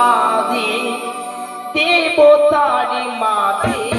আদি দেবতারি মাঝে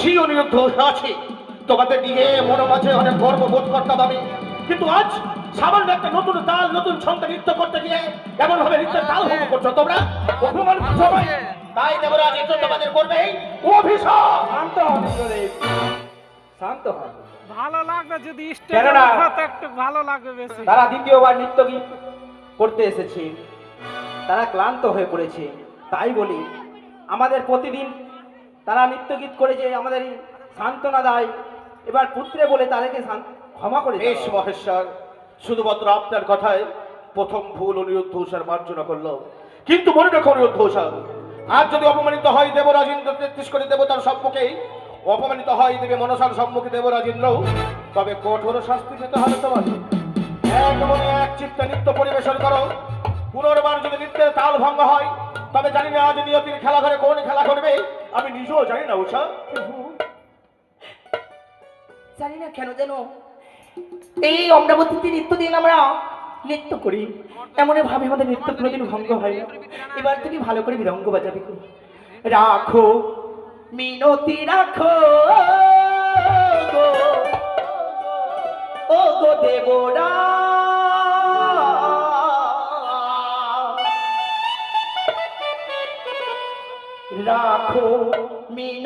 ছি অনিরুদ্ধ আছে। তোমাদের নিয়ে মনে মাঝে অনেক গর্ব বোধ করতাম আমি। কিন্তু আজ সামান্য একটা নতুন তাল নতুন ছন্দে নৃত্য করতে গিয়ে এমন ভাবে নৃত্যের তাল ভঙ্গ করছ তোমরা? অভিমান আমায়। তাই দেবরাজ নৃত্য তোমাদের করবে অভিশাপ! শান্ত হবে শান্ত হবে ভালো লাগবে যদি স্টেজে একটু ভালো লাগবে বেশি। তারা দ্বিতীয়বার নৃত্য গীত করতে এসেছে? তারা ক্লান্ত হয়ে পড়েছে। তাই বলি আমাদের প্রতিদিন তারা নৃত্য গীত করে যে আমাদের সান্ত্বনা দেয়। এবার পুত্রে বলে তাদেরকে ক্ষমা করে বেশ মহেশ্বর, শুধুমাত্র আপনার কথায় প্রথম ভুল অনিরুদ্ধ উষার মার্জনা করল। কিন্তু মনে রেখো অনিরুদ্ধ উষা আজ যদি অপমানিত হয় দেবরাজেন্দ্র, তেত্রিশ করে দেবতার সম্মুখে, অপমানিত হয় দেবে মনসার সম্মুখে দেবরাজেন্দ্র, তবে কঠোর শাস্তি পেতে হবে তোমার। এক মনে এক চিত্তে নৃত্য পরিবেশন করো। পুনর্বার যদি নৃত্যের তাল ভঙ্গ হয় তবে জানি না আজ নিয়তির খেলা ঘরে কোন খেলা করবে। আমি নিজেও জানি না, উষা। জানি না কেন যেন এই অমরাবতীতে নৃত্য দিন আমরা নৃত্য করি। এমন ভাবে আমাদের নৃত্য কোনোদিন ভঙ্গ হয় এবার তুমি ভালো করে বিরঙ্গ বাজাবে। রাখো, মিনতি রাখো। ও গো দেবরা রাখো মিন